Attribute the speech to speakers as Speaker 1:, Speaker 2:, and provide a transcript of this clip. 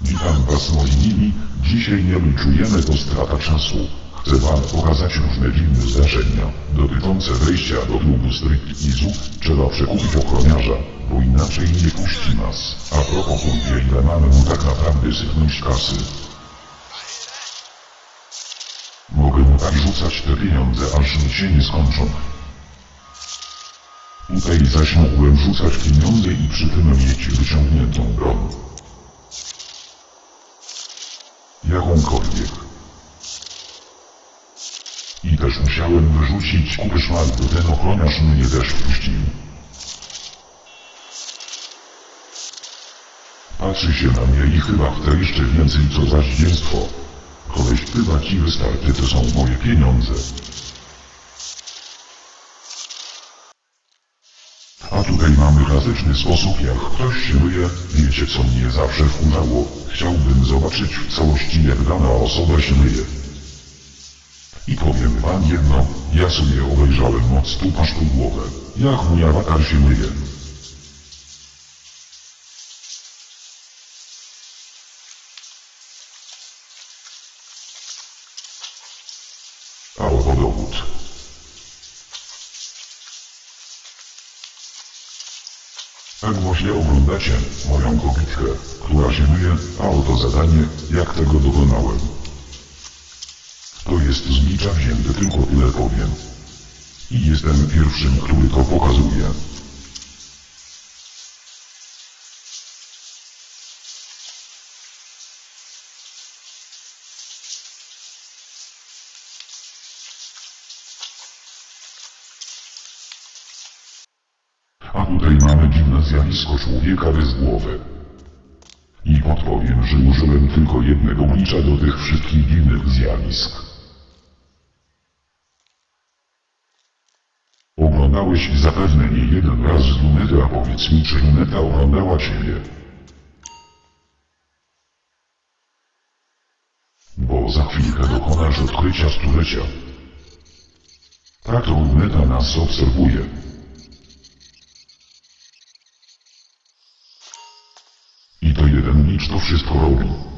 Speaker 1: Witam Was moi mili, dzisiaj nie czujemy to strata czasu. Chcę Wam pokazać różne dziwne zdarzenia dotyczące wejścia do klubu striptease'u. Trzeba przekupić ochroniarza, bo inaczej nie puści nas. A propos kurwie, ile mamy mu tak naprawdę sypnąć kasy? Mogę mu tak rzucać te pieniądze, aż mi się nie skończą. Tutaj zaś mogłem rzucać pieniądze i przy tym mieć wyciągniętą broń. Jakąkolwiek. I też musiałem wyrzucić kupę szmal, bo ten ochroniarz mnie też wpuścił. Patrzy się na mnie i chyba chce jeszcze więcej co za zdzierstwo. Koleś chyba ci wystarczy, to są moje pieniądze. A tutaj mamy klasyczny sposób, jak ktoś się myje. Wiecie, co mnie zawsze wkurzało? Chciałbym zobaczyć w całości, jak dana osoba się myje. Wam jedno, ja sobie obejrzałem od stóp aż po głowę, jak mój awatar się myje. A oto dowód. Tak właśnie oglądacie moją kobitkę, która się myje, a oto zadanie, jak tego dokonałem. To jest z nicza wzięte, tylko tyle powiem. I jestem pierwszym, który to pokazuje. A tutaj mamy dziwne zjawisko człowieka bez głowy. I podpowiem, że użyłem tylko jednego glicza do tych wszystkich dziwnych zjawisk. Oglądałeś zapewne nie jeden raz z lunety, a powiedz mi, czy luneta oglądała ciebie? Bo za chwilkę dokonasz odkrycia stulecia. Tak to luneta nas obserwuje. I to jeden licz to wszystko robi.